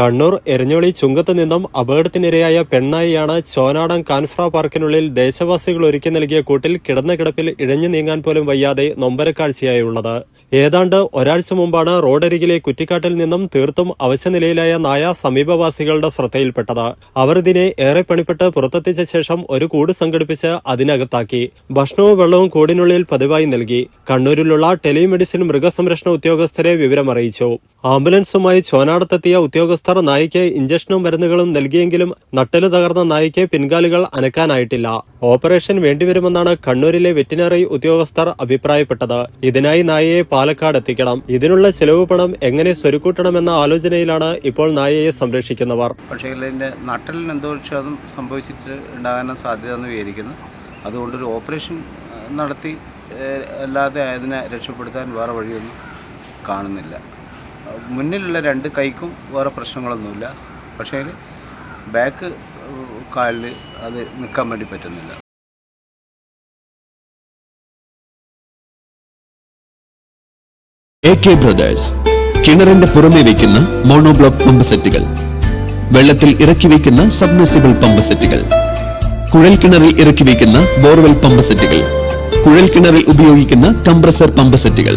കണ്ണൂർ എരഞ്ഞോളി ചുങ്കത്ത് നിന്നും അപകടത്തിനിരയായ പെണ്ണായിയാണ് ചോനാടൻ കാൻഫ്ര പാർക്കിനുള്ളിൽ ദേശവാസികൾ ഒരുക്കി നൽകിയ കൂട്ടിൽ കിടന്ന കിടപ്പിൽ ഇഴഞ്ഞു നീങ്ങാൻ പോലും വയ്യാതെ നൊമ്പരക്കാഴ്ചയായുള്ളത്. ഏതാണ്ട് ഒരാഴ്ച മുമ്പാണ് റോഡരികിലെ കുറ്റിക്കാട്ടിൽ നിന്നും തീർത്തും അവശനിലയിലായ നായ സമീപവാസികളുടെ ശ്രദ്ധയിൽപ്പെട്ടത്. അവർ ഇതിനെ ഏറെ പണിപ്പെട്ട് പുറത്തെത്തിച്ച ശേഷം ഒരു കൂട് സംഘടിപ്പിച്ച് അതിനകത്താക്കി. ഭക്ഷണവും വെള്ളവും കൂടിനുള്ളിൽ പതിവായി നൽകി. കണ്ണൂരിലുള്ള ടെലിമെഡിസിൻ മൃഗസംരക്ഷണ ഉദ്യോഗസ്ഥരെ വിവരമറിയിച്ചു. ആംബുലൻസുമായി ചോനാടത്തെത്തിയ ഉദ്യോഗസ്ഥർ നായിക്ക് ഇഞ്ചക്ഷനും മരുന്നുകളും നൽകിയെങ്കിലും നട്ടൽ തകർന്ന നായിക്ക് പിൻകാലുകൾ അനക്കാനായിട്ടില്ല. ഓപ്പറേഷൻ വേണ്ടിവരുമെന്നാണ് കണ്ണൂരിലെ വെറ്റിനറി ഉദ്യോഗസ്ഥർ അഭിപ്രായപ്പെട്ടത്. ഇതിനായി നായയെ പാലക്കാട് എത്തിക്കണം. ഇതിനുള്ള ചെലവ് പണം എങ്ങനെ സ്വരുക്കൂട്ടണമെന്ന ആലോചനയിലാണ് ഇപ്പോൾ നായയെ സംരക്ഷിക്കുന്നവർ. പക്ഷേ നട്ടലിന് എന്തോ ക്ഷതം സംഭവിച്ചിട്ട് ഉണ്ടാകാൻ സാധ്യത എന്ന് വിചാരിക്കുന്നു. അതുകൊണ്ടൊരു ഓപ്പറേഷൻ നടത്തി അല്ലാതെ അതിനെ രക്ഷപ്പെടുത്താൻ വേറെ വഴിയൊന്നും കാണുന്നില്ല. മുന്നിലുള്ള രണ്ട് കൈക്കും വേറെ പ്രശ്നങ്ങളൊന്നുമില്ല. പക്ഷേ ബാക്ക് കാലിൽ അത് നിൽക്കാൻ വേണ്ടി പറ്റുന്നില്ല. ബ്രദേഴ്സ് കിണറിന്റെ പുറമെ വയ്ക്കുന്ന മോണോബ്ലോക്ക് പമ്പ് സെറ്റുകൾ വെള്ളത്തിൽ ഇറക്കി വയ്ക്കുന്ന സബ്മെസിബിൾ പമ്പ് സെറ്റുകൾ കുഴൽ കിണറിൽ ഇറക്കി വയ്ക്കുന്ന ബോർവെൽ പമ്പ് സെറ്റുകൾ കുഴൽ കിണറിൽ ഉപയോഗിക്കുന്ന കംപ്രസർ പമ്പ് സെറ്റുകൾ